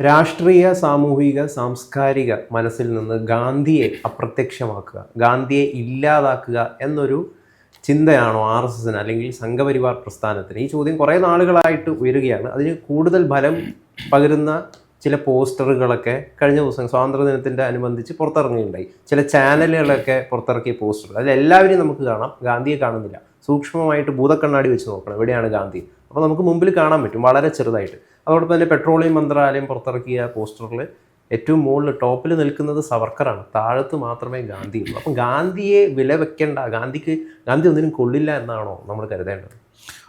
രാഷ്ട്രീയ സാമൂഹിക സാംസ്കാരിക മനസ്സിൽ നിന്ന് ഗാന്ധിയെ അപ്രത്യക്ഷമാക്കുക ഗാന്ധിയെ ഇല്ലാതാക്കുക എന്നൊരു ചിന്തയാണോ ആർ എസ് എസിന് അല്ലെങ്കിൽ സംഘപരിവാർ പ്രസ്ഥാനത്തിന്? ഈ ചോദ്യം കുറേ നാളുകളായിട്ട് ഉയരുകയാണ്. അതിന് കൂടുതൽ ഫലം പകരുന്ന ചില പോസ്റ്ററുകളൊക്കെ കഴിഞ്ഞ ദിവസം സ്വാതന്ത്ര്യദിനത്തിന്റെ അനുബന്ധിച്ച് പുറത്തിറങ്ങിയിട്ടുണ്ടായി ചില ചാനലുകളൊക്കെ പുറത്തിറക്കിയ പോസ്റ്ററുകൾ. അതിൽ എല്ലാവരെയും നമുക്ക് കാണാം. ഗാന്ധിയെ കാണുന്നില്ല. സൂക്ഷ്മമായിട്ട് ഭൂതക്കണ്ണാടി വെച്ച് നോക്കണം. എവിടെയാണ് ഗാന്ധി? അപ്പോൾ നമുക്ക് മുമ്പിൽ കാണാൻ പറ്റും വളരെ ചെറുതായിട്ട്. അതോടൊപ്പം തന്നെ പെട്രോളിയം മന്ത്രാലയം പുറത്തിറക്കിയ പോസ്റ്ററിൽ ഏറ്റവും മുകളിൽ ടോപ്പിൽ നിൽക്കുന്നത് സവർക്കറാണ്. താഴത്ത് മാത്രമേ ഗാന്ധി ഉള്ളൂ. അപ്പം ഗാന്ധിയെ വില വെക്കേണ്ട ഗാന്ധിക്ക് ഗാന്ധി ഒന്നിനും കൊള്ളില്ല എന്നാണോ നമ്മൾ കരുതേണ്ടത്?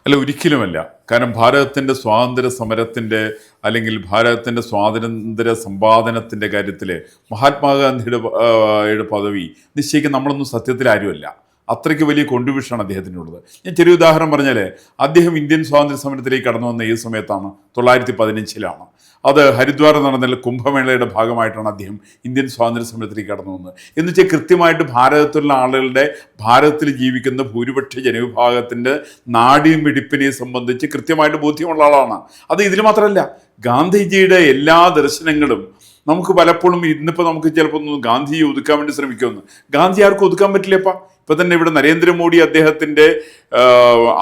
അല്ല ഒരിക്കലുമല്ല. കാരണം ഭാരതത്തിന്റെ സ്വാതന്ത്ര്യ സമരത്തിന്റെ അല്ലെങ്കിൽ ഭാരതത്തിന്റെ സ്വാതന്ത്ര്യ സമ്പാദനത്തിന്റെ കാര്യത്തിൽ മഹാത്മാഗാന്ധിയുടെ പദവി നിശ്ചയിക്കാൻ നമ്മളൊന്നും സത്യത്തിൽ ആരുമല്ല. അത്രയ്ക്ക് വലിയ കോൺട്രിബ്യൂഷനാണ് അദ്ദേഹത്തിനുള്ളത്. ഞാൻ ചെറിയ ഉദാഹരണം പറഞ്ഞാൽ അദ്ദേഹം ഇന്ത്യൻ സ്വാതന്ത്ര്യ സമരത്തിലേക്ക് കടന്നു വന്ന ഏത് സമയത്താണ്? തൊള്ളായിരത്തി പതിനഞ്ചിലാണ് അത് ഹരിദ്വാർ നടന്ന കുംഭമേളയുടെ ഭാഗമായിട്ടാണ് അദ്ദേഹം ഇന്ത്യൻ സ്വാതന്ത്ര്യ സമരത്തിലേക്ക് കടന്നു വന്നത്. എന്ന് വെച്ചാൽ കൃത്യമായിട്ട് ഭാരതത്തിലുള്ള ആളുകളുടെ ഭാരതത്തിൽ ജീവിക്കുന്ന ഭൂരിപക്ഷ ജനവിഭാഗത്തിന്റെ നാടിയും വെടിപ്പിനെ സംബന്ധിച്ച് കൃത്യമായിട്ട് ബോധ്യമുള്ള ആളാണ്. അത് ഇതിൽ മാത്രമല്ല ഗാന്ധിജിയുടെ എല്ലാ ദർശനങ്ങളും നമുക്ക് പലപ്പോഴും ഇന്നിപ്പോൾ നമുക്ക് ചിലപ്പോൾ ഒന്ന് ഗാന്ധിയെ ഒതുക്കാൻ വേണ്ടി ശ്രമിക്കുമെന്ന്. ഗാന്ധി ആർക്കും ഒതുക്കാൻ പറ്റില്ലപ്പാ? ഇപ്പൊ തന്നെ ഇവിടെ നരേന്ദ്രമോദി അദ്ദേഹത്തിന്റെ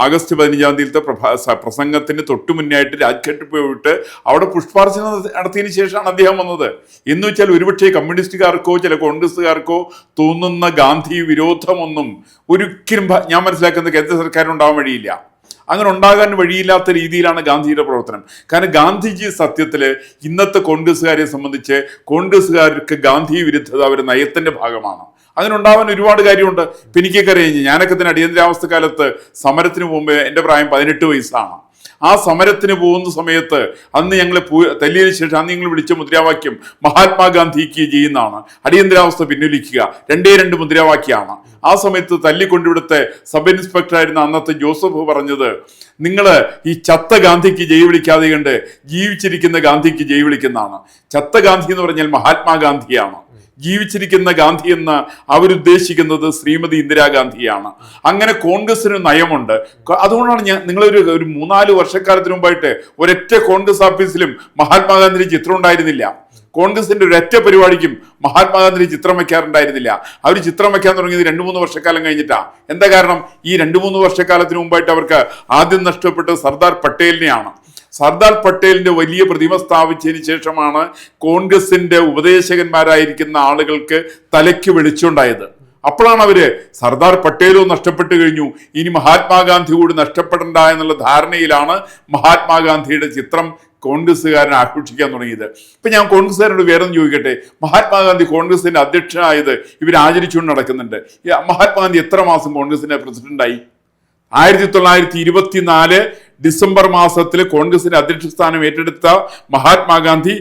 ആഗസ്റ്റ് പതിനഞ്ചാം തീയതിയിലത്തെ പ്രഭാ പ്രസംഗത്തിന് തൊട്ടു മുന്നായിട്ട് രാജ്ഘട്ട് പോയിട്ട് അവിടെ പുഷ്പാർച്ചന നടത്തിയതിന് ശേഷമാണ് അദ്ദേഹം വന്നത്. എന്ന് വെച്ചാൽ ഒരുപക്ഷെ കമ്മ്യൂണിസ്റ്റുകാർക്കോ ചില കോൺഗ്രസ്സുകാർക്കോ തോന്നുന്ന ഗാന്ധി വിരോധമൊന്നും ഒരിക്കലും ഞാൻ മനസ്സിലാക്കുന്ന കേന്ദ്ര സർക്കാരിനുണ്ടാവാൻ വഴിയില്ല. അങ്ങനെ ഉണ്ടാകാൻ വഴിയില്ലാത്ത രീതിയിലാണ് ഗാന്ധിജിയുടെ പ്രവർത്തനം. കാരണം ഗാന്ധിജി സത്യത്തിൽ ഇന്നത്തെ കോൺഗ്രസ്സുകാരെ സംബന്ധിച്ച് കോൺഗ്രസ്സുകാർക്ക് ഗാന്ധി വിരുദ്ധത അവരുടെ നയത്തിന്റെ ഭാഗമാണ്. അങ്ങനെ ഉണ്ടാവാൻ ഒരുപാട് കാര്യമുണ്ട്. ഇപ്പം എനിക്കൊക്കെ അറിയാം ഞാനൊക്കെ തന്നെ അടിയന്തരാവസ്ഥ കാലത്ത് സമരത്തിന് പോകുമ്പോൾ എന്റെ പ്രായം പതിനെട്ട് വയസ്സാണ്. ആ സമരത്തിന് പോകുന്ന സമയത്ത് അന്ന് ഞങ്ങൾ തല്ലിയതിനു ശേഷം അന്ന് ഞങ്ങൾ വിളിച്ച മുദ്രാവാക്യം മഹാത്മാഗാന്ധിക്ക് ചെയ്യുന്നതാണ്. അടിയന്തരാവസ്ഥ പിൻവലിക്കുക. രണ്ടേ രണ്ട് മുദ്രാവാക്യമാണ്. ആ സമയത്ത് തല്ലിക്കൊണ്ടിവിടുത്തെ സബ് ഇൻസ്പെക്ടർ ആയിരുന്ന അന്നത്തെ ജോസഫ് പറഞ്ഞത് നിങ്ങൾ ഈ ചത്ത ഗാന്ധിക്ക് ജയ് വിളിക്കാതെ കണ്ട് ജീവിച്ചിരിക്കുന്ന ഗാന്ധിക്ക് ജയ് വിളിക്കുന്നതാണ്. ചത്ത ഗാന്ധി എന്ന് പറഞ്ഞാൽ മഹാത്മാഗാന്ധിയാണ്. ജീവിച്ചിരിക്കുന്ന ഗാന്ധി എന്ന് അവരുദ്ദേശിക്കുന്നത് ശ്രീമതി ഇന്ദിരാഗാന്ധിയാണ് അങ്ങനെ കോൺഗ്രസിന് നയമുണ്ട്. അതുകൊണ്ടാണ് ഞാൻ നിങ്ങളൊരു ഒരു മൂന്നാൽ വർഷക്കാലത്തിന് മുമ്പായിട്ട് ഒരൊറ്റ കോൺഗ്രസ് ഓഫീസിലും മഹാത്മാഗാന്ധിയുടെ ചിത്രം ഉണ്ടായിരുന്നില്ല. കോൺഗ്രസിന്റെ ഒരൊറ്റ പരിപാടിക്കും മഹാത്മാഗാന്ധിയുടെ ചിത്രം വെക്കാറുണ്ടായിരുന്നില്ല. അവർ ചിത്രം വയ്ക്കാൻ തുടങ്ങിയത് രണ്ടു മൂന്ന് വർഷക്കാലം കഴിഞ്ഞിട്ടാ. എന്താ കാരണം? ഈ രണ്ടു മൂന്ന് വർഷക്കാലത്തിന് മുമ്പായിട്ട് അവർക്ക് ആദ്യം നഷ്ടപ്പെട്ട സർദാർ പട്ടേലിനെയാണ്. സർദാർ പട്ടേലിന്റെ വലിയ പ്രതിമ സ്ഥാപിച്ചതിന് ശേഷമാണ് കോൺഗ്രസിന്റെ ഉപദേശകന്മാരായിരിക്കുന്ന ആളുകൾക്ക് തലയ്ക്ക് വെളിച്ചുണ്ടായത് അപ്പോഴാണ് അവർ സർദാർ പട്ടേലോ നഷ്ടപ്പെട്ടു കഴിഞ്ഞു. ഇനി മഹാത്മാഗാന്ധി കൂടി നഷ്ടപ്പെടണ്ട എന്നുള്ള ധാരണയിലാണ് മഹാത്മാഗാന്ധിയുടെ ചിത്രം കോൺഗ്രസ്സുകാരൻ ആഘോഷിക്കാൻ തുടങ്ങിയത്. ഇപ്പൊ ഞാൻ കോൺഗ്രസ്സുകാരോട് വേറെ ചോദിക്കട്ടെ? മഹാത്മാഗാന്ധി കോൺഗ്രസിന്റെ അധ്യക്ഷനായത് ഇവർ ആചരിച്ചുകൊണ്ട് നടക്കുന്നുണ്ട്. മഹാത്മാഗാന്ധി എത്ര മാസം കോൺഗ്രസിന്റെ പ്രസിഡന്റായി? ആയിരത്തി തൊള്ളായിരത്തി ഇരുപത്തിനാല് ഡിസംബർ മാസത്തിൽ കോൺഗ്രസിന്റെ അധ്യക്ഷ സ്ഥാനം ഏറ്റെടുത്ത മഹാത്മാഗാന്ധി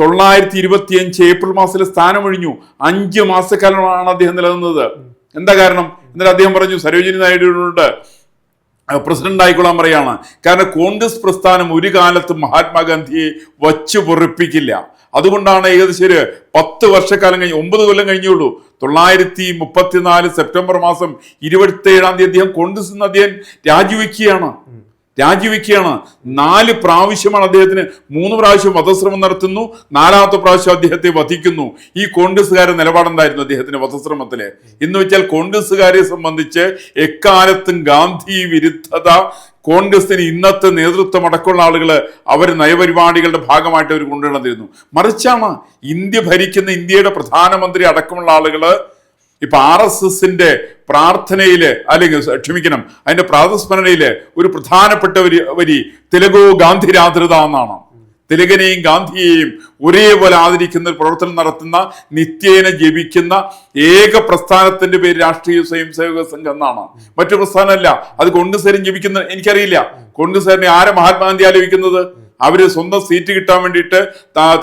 തൊള്ളായിരത്തി ഇരുപത്തിയഞ്ച് ഏപ്രിൽ മാസത്തിൽ സ്ഥാനമൊഴിഞ്ഞു. അഞ്ച് മാസക്കാലമാണ് അദ്ദേഹം നിലനിന്നത്. എന്താ കാരണം? എന്നിട്ട് അദ്ദേഹം പറഞ്ഞു സരോജിനി നായിഡുവിനോട് പ്രസിഡന്റ് ആയിക്കൊള്ളാൻ പറയാണ്. കാരണം കോൺഗ്രസ് പ്രസ്ഥാനം ഒരു കാലത്ത് മഹാത്മാഗാന്ധിയെ വച്ചു പൊറിപ്പിക്കില്ല. അതുകൊണ്ടാണ് ഏകദേശം ഒരു പത്ത് വർഷക്കാലം കഴിഞ്ഞ് ഒമ്പത് കൊല്ലം കഴിഞ്ഞുള്ളൂ. തൊള്ളായിരത്തി മുപ്പത്തിനാല് സെപ്റ്റംബർ മാസം ഇരുപത്തി ഏഴാം തീയതി അദ്ദേഹം കോൺഗ്രസ് നിന്ന് അദ്ദേഹം രാജിവെക്കുകയാണ്. രാജിവെക്കുകയാണ്. നാല് പ്രാവശ്യമാണ് അദ്ദേഹത്തിന് മൂന്ന് പ്രാവശ്യം വധശ്രമം നടത്തുന്നു. നാലാമത്തെ പ്രാവശ്യം അദ്ദേഹത്തെ വധിക്കുന്നു. ഈ കോൺഗ്രസ്സുകാരുടെ നിലപാടെന്തായിരുന്നു അദ്ദേഹത്തിന്റെ വധശ്രമത്തിൽ? എന്ന് വെച്ചാൽ കോൺഗ്രസ്സുകാരെ സംബന്ധിച്ച് എക്കാലത്തും ഗാന്ധി വിരുദ്ധത കോൺഗ്രസിന് ഇന്നത്തെ നേതൃത്വം അടക്കമുള്ള ആളുകൾ അവർ നയപരിപാടികളുടെ ഭാഗമായിട്ട് അവർ കൊണ്ടുവന്നിരുന്നു മറിച്ചാണ് ഇന്ത്യ ഭരിക്കുന്ന ഇന്ത്യയുടെ പ്രധാനമന്ത്രി അടക്കമുള്ള ആളുകൾ ഇപ്പൊ ആർ എസ് എസിന്റെ പ്രാർത്ഥനയിൽ അല്ലെങ്കിൽ ക്ഷമിക്കണം അതിന്റെ പ്രാതസ്മരണയിൽ ഒരു പ്രധാനപ്പെട്ട ഒരു വരി തിലകോ ഗാന്ധി രാതൃത എന്നാണ്. തിലകനെയും ഗാന്ധിയെയും ഒരേപോലെ ആദരിക്കുന്ന പ്രവർത്തനം നടത്തുന്ന നിത്യേന ജപിക്കുന്ന ഏക പ്രസ്ഥാനത്തിന്റെ പേര് രാഷ്ട്രീയ സ്വയം സേവക സംഘം എന്നാണ്. മറ്റു പ്രസ്ഥാനമല്ല. അത് കോൺഗ്രസ്സുകാരും ജപിക്കുന്ന എനിക്കറിയില്ല. കോൺഗ്രസ്സുകാരനെ ആരെ മഹാത്മാഗാന്ധി ആലോചിക്കുന്നത് അവർ സ്വന്തം സീറ്റ് കിട്ടാൻ വേണ്ടിയിട്ട്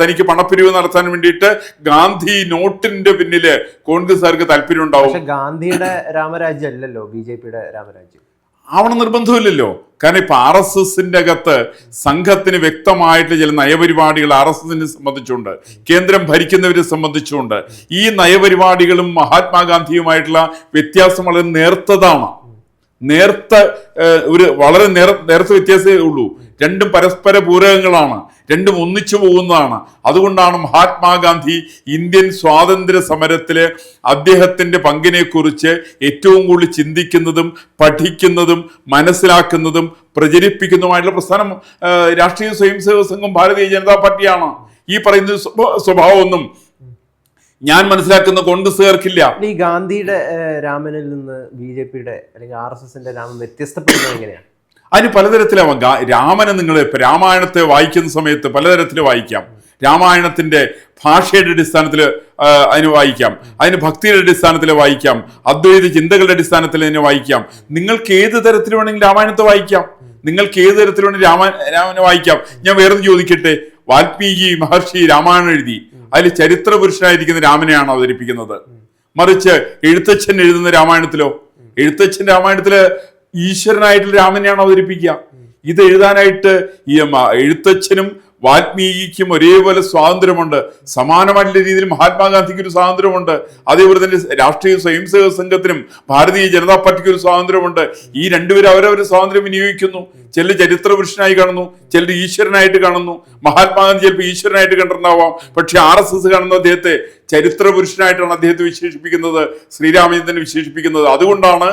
തനിക്ക് പണപ്പിരിവ് നടത്താൻ വേണ്ടിയിട്ട് ഗാന്ധി നോട്ടിന്റെ പിന്നിൽ കോൺഗ്രസ്സുകാർക്ക് താല്പര്യം ഉണ്ടാവും. ഗാന്ധിയുടെ രാമരാജ്യം അല്ലല്ലോ ബി ജെ പിയുടെ രാമരാജ്യം. ആവണ നിർബന്ധമില്ലല്ലോ. കാരണം ഇപ്പൊ ആർ എസ് എസിന്റെ അകത്ത് സംഘത്തിന് വ്യക്തമായിട്ട് ചില നയപരിപാടികൾ ആർ എസ് എസിനെ സംബന്ധിച്ചുണ്ട്. കേന്ദ്രം ഭരിക്കുന്നവരെ സംബന്ധിച്ചുണ്ട്. ഈ നയപരിപാടികളും മഹാത്മാഗാന്ധിയുമായിട്ടുള്ള വ്യത്യാസം വളരെ നേർത്തതാണ്. നേർത്ത ഒരു വളരെ നേർ നേരത്തെ വ്യത്യാസമേ ഉള്ളൂ. രണ്ടും പരസ്പര പൂരകങ്ങളാണ്. രണ്ടും ഒന്നിച്ചു പോകുന്നതാണ്. അതുകൊണ്ടാണ് മഹാത്മാഗാന്ധി ഇന്ത്യൻ സ്വാതന്ത്ര്യ സമരത്തിൽ അദ്ദേഹത്തിന്റെ പങ്കിനെ കുറിച്ച് ഏറ്റവും കൂടുതൽ ചിന്തിക്കുന്നതും പഠിക്കുന്നതും മനസ്സിലാക്കുന്നതും പ്രചരിപ്പിക്കുന്നതുമായിട്ടുള്ള പ്രസ്ഥാനം രാഷ്ട്രീയ സ്വയംസേവക സംഘം ഭാരതീയ ജനതാ പാർട്ടിയാണ്. ഈ പറയുന്ന സ്വഭ- സ്വഭാവമൊന്നും ഞാൻ മനസ്സിലാക്കുന്ന കോൺഗ്രസ്സുകാർക്കില്ല ഈ ഗാന്ധിയുടെ രാമനിൽ നിന്ന് ബി ജെ പിയുടെ അല്ലെങ്കിൽ ആർ എസ് എസിന്റെ രാമൻ വ്യത്യസ്തപ്പെടുന്നത് എങ്ങനെയാണ്? അതിന് പലതരത്തിലാവാം രാമനെ നിങ്ങൾ ഇപ്പം രാമായണത്തെ വായിക്കുന്ന സമയത്ത് പലതരത്തിൽ വായിക്കാം. രാമായണത്തിന്റെ ഭാഷയുടെ അടിസ്ഥാനത്തിൽ അതിന് വായിക്കാം. അതിന് ഭക്തിയുടെ അടിസ്ഥാനത്തിൽ വായിക്കാം. അദ്വൈത ചിന്തകളുടെ അടിസ്ഥാനത്തിൽ അതിനെ വായിക്കാം. നിങ്ങൾക്ക് ഏത് തരത്തിൽ വേണമെങ്കിൽ രാമായണത്തെ വായിക്കാം. നിങ്ങൾക്ക് ഏത് തരത്തിൽ വേണമെങ്കിൽ രാമ രാമനെ വായിക്കാം. ഞാൻ വേറെ ചോദിക്കട്ടെ. വാൽമീകി മഹർഷി രാമായണം എഴുതി. അതിൽ ചരിത്ര പുരുഷനായിരിക്കുന്ന രാമനെയാണ് അവതരിപ്പിക്കുന്നത്. മറിച്ച് എഴുത്തച്ഛൻ എഴുതുന്ന രാമായണത്തിലോ? എഴുത്തച്ഛൻ രാമായണത്തിൽ ഈശ്വരനായിട്ടുള്ള രാമനെയാണ് അവതരിപ്പിക്കുക. ഇത് എഴുതാനായിട്ട് ഈ എഴുത്തച്ഛനും വാൽമീകിക്കും ഒരേപോലെ സ്വാതന്ത്ര്യമുണ്ട്. സമാനമായിട്ടുള്ള രീതിയിൽ മഹാത്മാഗാന്ധിക്ക് ഒരു സ്വാതന്ത്ര്യമുണ്ട്. അതേപോലെ തന്നെ രാഷ്ട്രീയ സ്വയംസേവക സംഘത്തിനും ഭാരതീയ ജനതാ പാർട്ടിക്ക് ഒരു സ്വാതന്ത്ര്യമുണ്ട്. ഈ രണ്ടുപേരും അവരവരുടെ സ്വാതന്ത്ര്യം വിനിയോഗിക്കുന്നു. ചിലർ ചരിത്ര പുരുഷനായി കാണുന്നു ചിലർ ഈശ്വരനായിട്ട് കാണുന്നു. മഹാത്മാഗാന്ധി ചിലപ്പോൾ ഈശ്വരനായിട്ട് കണ്ടിട്ടുണ്ടാവാം. പക്ഷെ ആർ എസ് എസ് കാണുന്ന അദ്ദേഹത്തെ ചരിത്ര പുരുഷനായിട്ടാണ് അദ്ദേഹത്തെ വിശേഷിപ്പിക്കുന്നത് ശ്രീരാമചന്ദ്രൻ വിശേഷിപ്പിക്കുന്നത്. അതുകൊണ്ടാണ്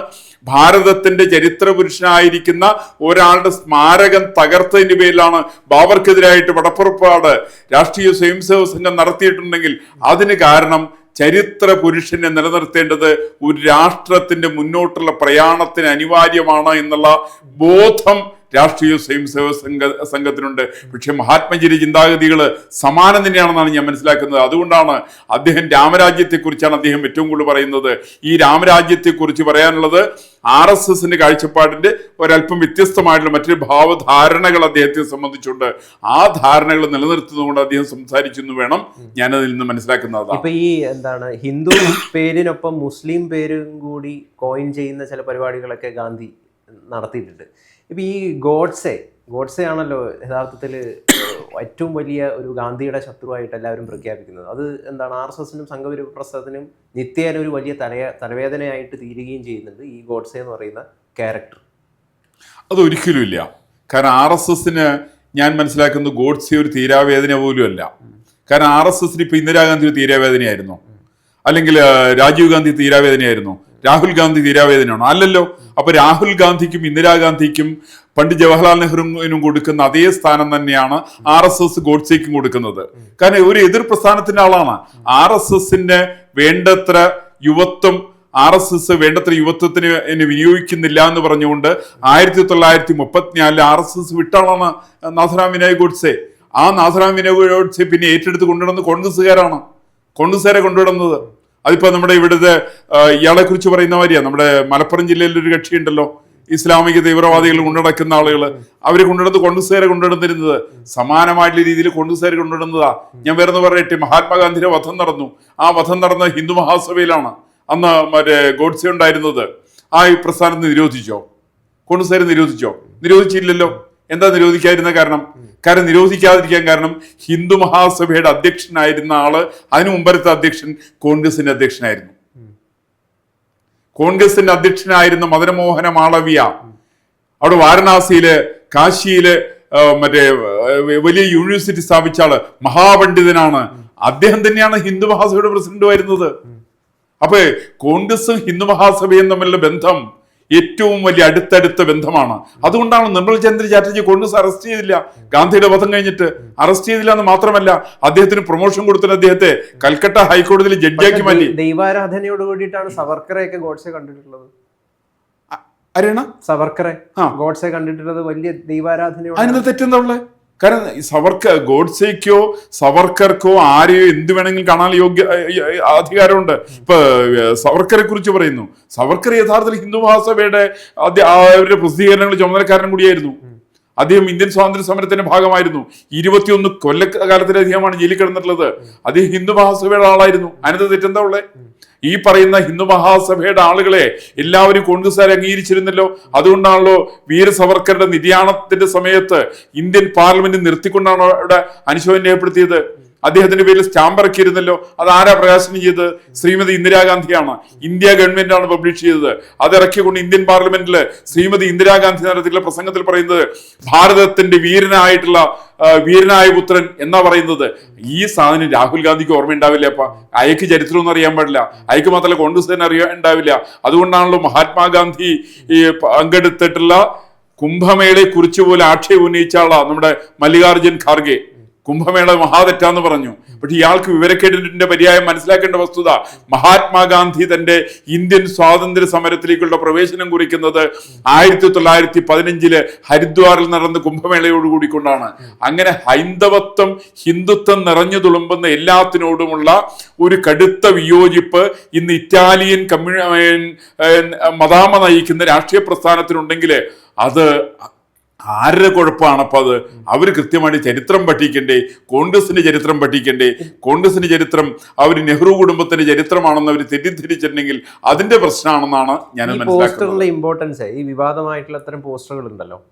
ഭാരതത്തിന്റെ ചരിത്ര പുരുഷനായിരിക്കുന്ന ഒരാളുടെ സ്മാരകം തകർത്തതിന്റെ പേരിലാണ് ബാബർക്കെതിരായിട്ട് വടപ്പുറപ്പാട് രാഷ്ട്രീയ സ്വയംസേവക സംഘം നടത്തിയിട്ടുണ്ടെങ്കിൽ അതിന് കാരണം ചരിത്ര പുരുഷനെ നിലനിർത്തേണ്ടത് ഒരു രാഷ്ട്രത്തിന്റെ മുന്നോട്ടുള്ള പ്രയാണത്തിന് അനിവാര്യമാണ് എന്നുള്ള ബോധം രാഷ്ട്രീയ സ്വയം സേവ സംഘ സംഘത്തിനുണ്ട്. പക്ഷെ മഹാത്മജിയുടെ ചിന്താഗതികൾ സമാനം തന്നെയാണെന്നാണ് ഞാൻ മനസ്സിലാക്കുന്നത്. അതുകൊണ്ടാണ് അദ്ദേഹം രാമരാജ്യത്തെക്കുറിച്ചാണ് അദ്ദേഹം ഏറ്റവും കൂടുതൽ പറയുന്നത്. ഈ രാമരാജ്യത്തെക്കുറിച്ച് പറയാനുള്ളത് ആർ എസ് എസിന്റെ കാഴ്ചപ്പാടിന്റെ ഒരല്പം വ്യത്യസ്തമായിട്ടുള്ള മറ്റൊരു ഭാവധാരണകൾ അദ്ദേഹത്തെ സംബന്ധിച്ചുണ്ട്. ആ ധാരണകൾ നിലനിർത്തുന്നതുകൊണ്ട് അദ്ദേഹം സംസാരിച്ചെന്ന് വേണം ഞാൻ അതിൽ നിന്ന് മനസ്സിലാക്കുന്നത് ഇപ്പൊ ഈ എന്താണ് ഹിന്ദു പേരിനൊപ്പം മുസ്ലിം പേരും കൂടി കോയിൻ ചെയ്യുന്ന ചില പരിപാടികളൊക്കെ ഗാന്ധി നടത്തിയിട്ടുണ്ട്. ഇപ്പൊ ഈ ഗോഡ്സെ ഗോഡ്സെ ആണല്ലോ യഥാർത്ഥത്തിൽ ഏറ്റവും വലിയ ഒരു ഗാന്ധിയുടെ ശത്രുവായിട്ട് എല്ലാവരും പ്രഖ്യാപിക്കുന്നത്. അത് എന്താണ് ആർ എസ് എസിനും സംഘപരിവാർ പ്രസ്ഥാനത്തിനും നിത്യേന ഒരു വലിയ തലയ തലവേദനയായിട്ട് തീരുകയും ചെയ്യുന്നുണ്ട് ഈ ഗോഡ്സെ എന്ന് പറയുന്ന ക്യാരക്ടർ. അതൊരിക്കലും ഇല്ല. കാരണം ആർ എസ് എസിന് ഞാൻ മനസ്സിലാക്കുന്നത് ഗോഡ്സെ ഒരു തീരാവേദന പോലും അല്ല. കാരണം ആർ എസ് എസിന് ഇപ്പൊ ഇന്ദിരാഗാന്ധി ഒരു തീരാവേദനയായിരുന്നു. അല്ലെങ്കിൽ രാജീവ് ഗാന്ധി തീരാവേദനയായിരുന്നു. രാഹുൽ ഗാന്ധി തീരാവേദനയാണോ അല്ലല്ലോ. അപ്പൊ രാഹുൽ ഗാന്ധിക്കും ഇന്ദിരാഗാന്ധിക്കും പണ്ട് ജവഹർലാൽ നെഹ്റുവിനും കൊടുക്കുന്ന അതേ സ്ഥാനം തന്നെയാണ് ആർ എസ് എസ് ഗോഡ്സേക്കും കൊടുക്കുന്നത്. കാരണം ഒരു എതിർ പ്രസ്ഥാനത്തിന്റെ ആളാണ്. ആർ എസ് എസിന്റെ വേണ്ടത്ര യുവത്വം ആർ എസ് എസ് വേണ്ടത്ര യുവത്വത്തിന് എന്നെ വിനിയോഗിക്കുന്നില്ല എന്ന് പറഞ്ഞുകൊണ്ട് ആയിരത്തി തൊള്ളായിരത്തി മുപ്പത്തിനാലിൽ ആർ എസ് എസ് വിട്ടാളാണ് നാഥറാം വിനായക് ഗോഡ്സെ. ആ നാഥറാം വിനായക് ഗോഡ്സെ പിന്നെ ഏറ്റെടുത്ത് കൊണ്ടുവിടുന്നത് കോൺഗ്രസ്സുകാരാണ്. കോൺഗ്രസ്സുകാരെ കൊണ്ടുവരുന്നത്. അതിപ്പോ നമ്മുടെ ഇവിടുത്തെ ഇയാളെ കുറിച്ച് പറയുന്ന മാതിരിയാണ് നമ്മുടെ മലപ്പുറം ജില്ലയിൽ ഒരു കക്ഷി ഉണ്ടല്ലോ ഇസ്ലാമിക തീവ്രവാദികൾ കൊണ്ടുനടക്കുന്ന ആളുകൾ അവർ കൊണ്ടുനടന്ന് കോൺഗ്രസ്സുകാരെ കൊണ്ടുവന്നിരുന്നത് സമാനമായിട്ടുള്ള രീതിയിൽ കൊണ്ടുസേര കൊണ്ടുവന്നതാ ഞാൻ വേറെ പറയട്ടെ. മഹാത്മാഗാന്ധിയുടെ വധം നടന്നു. ആ വധം നടന്ന ഹിന്ദു മഹാസഭയിലാണ് അന്ന് മറ്റേ ഗോഡ്സെ ഉണ്ടായിരുന്നത്. ആ പ്രസ്ഥാനത്ത് നിരോധിച്ചോ? കോൺഗ്രസ്സുകാരെ നിരോധിച്ചോ? നിരോധിച്ചില്ലല്ലോ. എന്താ നിരോധിക്കാതിരുന്ന കാരണം? കാരണം നിരോധിക്കാതിരിക്കാൻ കാരണം ഹിന്ദു മഹാസഭയുടെ അധ്യക്ഷനായിരുന്ന ആൾ അതിനു മുമ്പത്തെ അധ്യക്ഷൻ കോൺഗ്രസിന്റെ അധ്യക്ഷനായിരുന്നു. കോൺഗ്രസിന്റെ അധ്യക്ഷനായിരുന്ന മദനമോഹന മാളവ്യ അവിടെ വാരണാസിയിൽ കാശിയിൽ മറ്റേ വലിയ യൂണിവേഴ്സിറ്റി സ്ഥാപിച്ച ആൾ മഹാപണ്ഡിതനാണ്. അദ്ദേഹം തന്നെയാണ് ഹിന്ദു മഹാസഭയുടെ പ്രസിഡന്റ് വരുന്നത് അപ്പൊ കോൺഗ്രസും ഹിന്ദു മഹാസഭയും തമ്മിലുള്ള ബന്ധം ഏറ്റവും വലിയ അടുത്തടുത്ത ബന്ധമാണ്. അതുകൊണ്ടാണ് നിർമ്മൽ ചന്ദ്ര ചാറ്റർജി കോൺഗ്രസ് അറസ്റ്റ് ചെയ്തില്ല. ഗാന്ധിയുടെ വധം കഴിഞ്ഞിട്ട് അറസ്റ്റ് ചെയ്തില്ല എന്ന് മാത്രമല്ല അദ്ദേഹത്തിന് പ്രൊമോഷൻ കൊടുത്തിട്ട് അദ്ദേഹത്തെ കൽക്കട്ട ഹൈക്കോടതിയിൽ ജഡ്ജിയാക്കി മാറ്റി. ദൈവാരാധനയോട് കൂടിയിട്ടാണ് സവർക്കറെയൊക്കെ ഗോഡ്സെ കണ്ടിട്ടുള്ളത്. ആരാണ്? സവർക്കറെ ഗോഡ്സെ കണ്ടിട്ടുള്ളത് വലിയ ദൈവാരാധനയോട് അതിന് തെറ്റെന്താ ഉള്ളത് കാരണം സവർക്കർ സവർക്ക ഗോഡ്സേക്കോ സവർക്കർക്കോ ആരെയോ എന്ത് വേണമെങ്കിലും കാണാൻ യോഗ്യ അധികാരമുണ്ട്. ഇപ്പൊ സവർക്കറെ കുറിച്ച് പറയുന്നു. സവർക്കർ യഥാർത്ഥത്തിൽ ഹിന്ദു മഹാസഭയുടെ അവരുടെ പ്രസിദ്ധീകരണങ്ങൾ ചുമതലക്കാരൻ കൂടിയായിരുന്നു. അദ്ദേഹം ഇന്ത്യൻ സ്വാതന്ത്ര്യ സമരത്തിന്റെ ഭാഗമായിരുന്നു. ഇരുപത്തിയൊന്ന് കൊല്ലകാലത്തിലധികമാണ് ജയിലിൽ കിടന്നിട്ടുള്ളത്. അദ്ദേഹം ഹിന്ദു മഹാസഭയുടെ ആളായിരുന്നു. അതിനകത്ത് തെറ്റെന്താ ഉള്ളേ? ഈ പറയുന്ന ഹിന്ദു മഹാസഭയുടെ ആളുകളെ എല്ലാവരും കോൺഗ്രസ്സുകാർ അംഗീകരിച്ചിരുന്നല്ലോ. അതുകൊണ്ടാണല്ലോ വീര സവർക്കറുടെ നിര്യാണത്തിന്റെ സമയത്ത് ഇന്ത്യൻ പാർലമെന്റ് നിർത്തിക്കൊണ്ടാണ് അവിടെ അനുശോചനം രേഖപ്പെടുത്തിയത്. അദ്ദേഹത്തിന്റെ പേരിൽ സ്റ്റാമ്പ് ഇറക്കിയിരുന്നല്ലോ. അത് ആരാ പ്രകാശനം ചെയ്തത്? ശ്രീമതി ഇന്ദിരാഗാന്ധിയാണ്. ഇന്ത്യ ഗവൺമെന്റ് ആണ് പബ്ലിഷ് ചെയ്തത്. അത് ഇറക്കിക്കൊണ്ട് ഇന്ത്യൻ പാർലമെന്റിൽ ശ്രീമതി ഇന്ദിരാഗാന്ധി നടത്തിയിട്ടുള്ള പ്രസംഗത്തിൽ പറയുന്നത് ഭാരതത്തിന്റെ വീരനായിട്ടുള്ള വീരനായ പുത്രൻ എന്നാ പറയുന്നത്? ഈ സാധനം രാഹുൽ ഗാന്ധിക്ക് ഓർമ്മയുണ്ടാവില്ല അപ്പ. അയക്ക് ചരിത്രമൊന്നും അറിയാൻ പാടില്ല. അയക്ക് മാത്രമല്ല കോൺഗ്രസ് തന്നെ അറിയാൻ ഉണ്ടാവില്ല. അതുകൊണ്ടാണല്ലോ മഹാത്മാഗാന്ധി ഈ പങ്കെടുത്തിട്ടുള്ള കുംഭമേളയെ കുറിച്ച് ആക്ഷേപം ഉന്നയിച്ച നമ്മുടെ മല്ലികാർജുൻ ഖാർഗെ. കുംഭമേള മഹാതെറ്റാന്ന് പറഞ്ഞു. പക്ഷെ ഇയാൾക്ക് വിവരക്കേടിന്റെ പര്യായം മനസ്സിലാക്കേണ്ട വസ്തുത മഹാത്മാഗാന്ധി തന്റെ ഇന്ത്യൻ സ്വാതന്ത്ര്യ സമരത്തിലേക്കുള്ള പ്രവേശനം കുറിക്കുന്നത് ആയിരത്തി തൊള്ളായിരത്തി പതിനഞ്ചിൽ ഹരിദ്വാറിൽ നടന്ന കുംഭമേളയോട് കൂടിക്കൊണ്ടാണ് അങ്ങനെ ഹൈന്ദവത്വം ഹിന്ദുത്വം നിറഞ്ഞു തുളുമ്പുന്ന എല്ലാത്തിനോടുമുള്ള ഒരു കടുത്ത വിയോജിപ്പ് ഇന്ന് ഇറ്റാലിയൻ കമ്മ്യൂണ മതാമ നയിക്കുന്ന രാഷ്ട്രീയ പ്രസ്ഥാനത്തിനുണ്ടെങ്കിൽ അത് ആരുടെ കുഴപ്പമാണപ്പോൾ അത്? അവർ കൃത്യമായിട്ട് ചരിത്രം പഠിക്കണ്ടേ? കോൺഗ്രസിന്റെ ചരിത്രം പഠിക്കണ്ടേ? കോൺഗ്രസിന്റെ ചരിത്രം അവർ നെഹ്റു കുടുംബത്തിന്റെ ചരിത്രമാണെന്ന് അവർ തെറ്റിദ്ധരിച്ചിട്ടുണ്ടെങ്കിൽ അതിന്റെ പ്രശ്നമാണെന്നാണ് ഞാൻ മനസ്സിലാക്കുന്നത്. ഇമ്പോർട്ടൻസ് ഈ വിവാദമായിട്ടുള്ള അത്തരം പോസ്റ്ററുകൾ ഉണ്ടല്ലോ.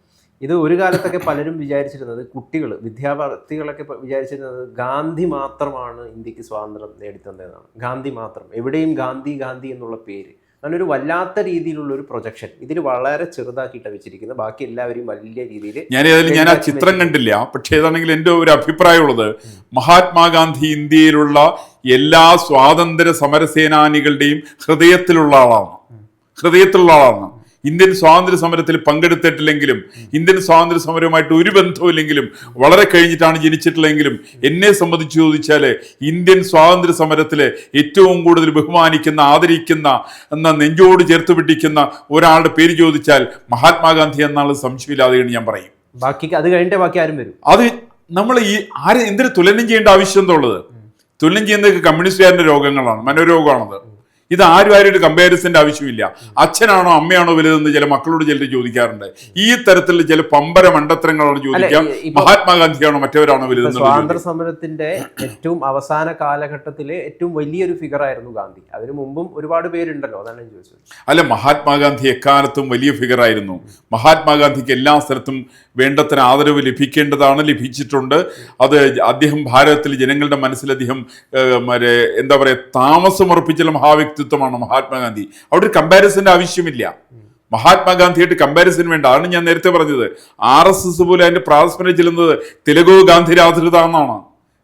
ഇത് ഒരു കാലത്തൊക്കെ പലരും വിചാരിച്ചിരുന്നത് കുട്ടികൾ വിദ്യാർത്ഥികളൊക്കെ വിചാരിച്ചിരുന്നത് ഗാന്ധി മാത്രമാണ് ഇന്ത്യയ്ക്ക് സ്വാതന്ത്ര്യം നേടിത്തന്നതെന്നാണ്. ഗാന്ധി മാത്രം. എവിടെയും ഗാന്ധി ഗാന്ധി എന്നുള്ള പേര്. ഒരു വല്ലാത്ത രീതിയിലുള്ള ഒരു പ്രൊജക്ഷൻ ഇതിൽ വളരെ ചെറുതാക്കിയിട്ടാണ് വെച്ചിരിക്കുന്നത്. ബാക്കി എല്ലാവരും വലിയ രീതിയിൽ ഞാൻ ഏതായാലും ഞാൻ ആ ചിത്രം കണ്ടില്ല. പക്ഷേ ഏതാണെങ്കിൽ എന്റെ ഒരു അഭിപ്രായമുള്ളത് മഹാത്മാഗാന്ധി ഇന്ത്യയിലുള്ള എല്ലാ സ്വാതന്ത്ര്യ സമരസേനാനികളുടെയും ഹൃദയത്തിലുള്ള ആളാണ്. ഹൃദയത്തിലുള്ള ആളാണ്. ഇന്ത്യൻ സ്വാതന്ത്ര്യ സമരത്തിൽ പങ്കെടുത്തിട്ടില്ലെങ്കിലും ഇന്ത്യൻ സ്വാതന്ത്ര്യ സമരവുമായിട്ട് ഒരു ബന്ധമില്ലെങ്കിലും വളരെ കഴിഞ്ഞിട്ടാണ് ജനിച്ചിട്ടുള്ളതെങ്കിലും എന്നെ സംബന്ധിച്ച് ചോദിച്ചാൽ ഇന്ത്യൻ സ്വാതന്ത്ര്യ സമരത്തിൽ ഏറ്റവും കൂടുതൽ ബഹുമാനിക്കുന്ന ആദരിക്കുന്ന എന്ന നെഞ്ചോട് ചേർത്ത് പിടിക്കുന്ന ഒരാളുടെ പേര് ചോദിച്ചാൽ മഹാത്മാഗാന്ധി എന്നാണ് സംശയമില്ലാതെയാണ് ഞാൻ പറയും. ബാക്കി അത് കഴിഞ്ഞിട്ട് ബാക്കി ആരും വരും. അത് നമ്മൾ ഈ ആരെ എന്തിനു തുലനം ചെയ്യേണ്ട ആവശ്യം എന്നുള്ളത്? തുലനം ചെയ്യുന്നതൊക്കെ കമ്മ്യൂണിസ്റ്റുകാരുടെ രോഗങ്ങളാണ് മനോരോഗമാണത്. ഇത് ആരും ആരും ഒരു കമ്പാരിസന്റെ ആവശ്യമില്ല. അച്ഛനാണോ അമ്മയാണോ വലുതെന്ന് ചില മക്കളോട് ചിലർ ചോദിക്കാറുണ്ട്. ഈ തരത്തിലുള്ള ചില പമ്പര മണ്ടത്തരങ്ങളാണ് ചോദിക്കാം. മഹാത്മാഗാന്ധിയാണോ മറ്റവരാണോ വലുതെന്ന് സ്വാതന്ത്ര്യ സമരത്തിന്റെ ഏറ്റവും അവസാന കാലഘട്ടത്തിലെ ഏറ്റവും വലിയൊരു ഫിഗർ ആയിരുന്നു ഗാന്ധി. അതിനു മുമ്പും ഒരുപാട് പേരുണ്ടല്ലോ അതാണ് ചോദിച്ചത്. അല്ല മഹാത്മാഗാന്ധി എക്കാലത്തും വലിയ ഫിഗർ ആയിരുന്നു. മഹാത്മാഗാന്ധിക്ക് എല്ലാ സ്ഥലത്തും വേണ്ടത്ര ആദരവ് ലഭിക്കേണ്ടതാണ് ലഭിച്ചിട്ടുണ്ട്. അത് അദ്ദേഹം ഭാരതത്തിൽ ജനങ്ങളുടെ മനസ്സിൽ അദ്ദേഹം എന്താ പറയുക താമസമർപ്പിച്ചുള്ള മഹാവ്യക്തിത്വമാണ് മഹാത്മാഗാന്ധി. അവിടെ ഒരു കമ്പാരിസന്റെ ആവശ്യമില്ല. മഹാത്മാഗാന്ധിയായിട്ട് കമ്പാരിസൺ വേണ്ട. അതാണ് ഞാൻ നേരത്തെ പറഞ്ഞത്. ആർ എസ് എസ് പോലെ അതിന്റെ പ്രാസ്മരം ചെല്ലുന്നത് തെലുഗു ഗാന്ധി രാധൃത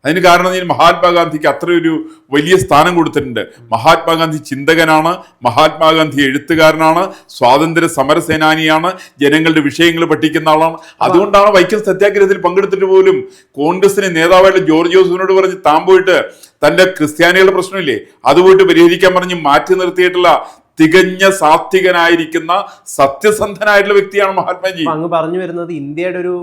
അതിന് കാരണം ഈ മഹാത്മാഗാന്ധിക്ക് അത്രയൊരു വലിയ സ്ഥാനം കൊടുത്തിട്ടുണ്ട്. മഹാത്മാഗാന്ധി ചിന്തകനാണ് മഹാത്മാഗാന്ധി എഴുത്തുകാരനാണ് സ്വാതന്ത്ര്യ സമരസേനാനിയാണ് ജനങ്ങളുടെ വിഷയങ്ങൾ പഠിക്കുന്ന ആളാണ്. അതുകൊണ്ടാണ് വൈക്കം സത്യാഗ്രഹത്തിൽ പങ്കെടുത്തിട്ട് പോലും കോൺഗ്രസിന് നേതാവായിട്ട് ജോർജ് ജോസഫിനോട് പറഞ്ഞ് താൻ പോയിട്ട് തന്റെ ക്രിസ്ത്യാനികളുടെ പ്രശ്നമില്ലേ? അത് പോയിട്ട് പരിഹരിക്കാൻ പറഞ്ഞ് മാറ്റി നിർത്തിയിട്ടുള്ള തികഞ്ഞ സാത്വികനായിരിക്കുന്ന സത്യസന്ധനായിട്ടുള്ള വ്യക്തിയാണ് മഹാത്മാജി. അങ്ങ് പറഞ്ഞു വരുന്നത് ഇന്ത്യയുടെ ഒരു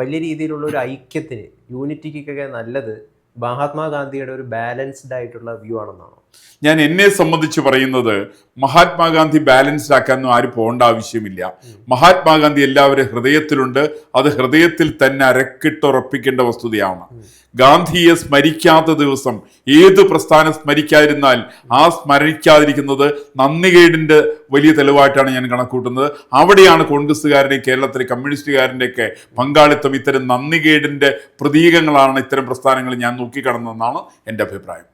വലിയ രീതിയിലുള്ള ഒരു ഐക്യത്തിന് യൂണിറ്റിക്കൊക്കെ നല്ലത് മഹാത്മാഗാന്ധിയുടെ ഒരു ബാലൻസ്ഡ് ആയിട്ടുള്ള വ്യൂ ആണെന്നാണോ? ഞാൻ എന്നെ സംബന്ധിച്ച് പറയുന്നത് മഹാത്മാഗാന്ധി ബാലൻസ്ഡ് ആക്കാനൊന്നും ആരും പോകേണ്ട ആവശ്യമില്ല. മഹാത്മാഗാന്ധി എല്ലാവരും ഹൃദയത്തിലുണ്ട്. അത് ഹൃദയത്തിൽ തന്നെ അരക്കിട്ടുറപ്പിക്കേണ്ട വസ്തുതയാണ്. ഗാന്ധിയെ സ്മരിക്കാത്ത ദിവസം ഏത് പ്രസ്ഥാനം സ്മരിക്കാതിരുന്നാൽ ആ സ്മരിക്കാതിരിക്കുന്നത് നന്ദികേടിന്റെ വലിയ തെളിവായിട്ടാണ് ഞാൻ കണക്കൂട്ടുന്നത്. അവിടെയാണ് കോൺഗ്രസ്സുകാരുടെ കേരളത്തിലെ കമ്മ്യൂണിസ്റ്റുകാരന്റെ ഒക്കെ പങ്കാളിത്തം. ഇത്തരം നന്ദികേടിന്റെ പ്രതീകങ്ങളാണ് ഇത്തരം പ്രസ്ഥാനങ്ങൾ ഞാൻ നോക്കിക്കാണുന്നതെന്നാണ് എന്റെ അഭിപ്രായം.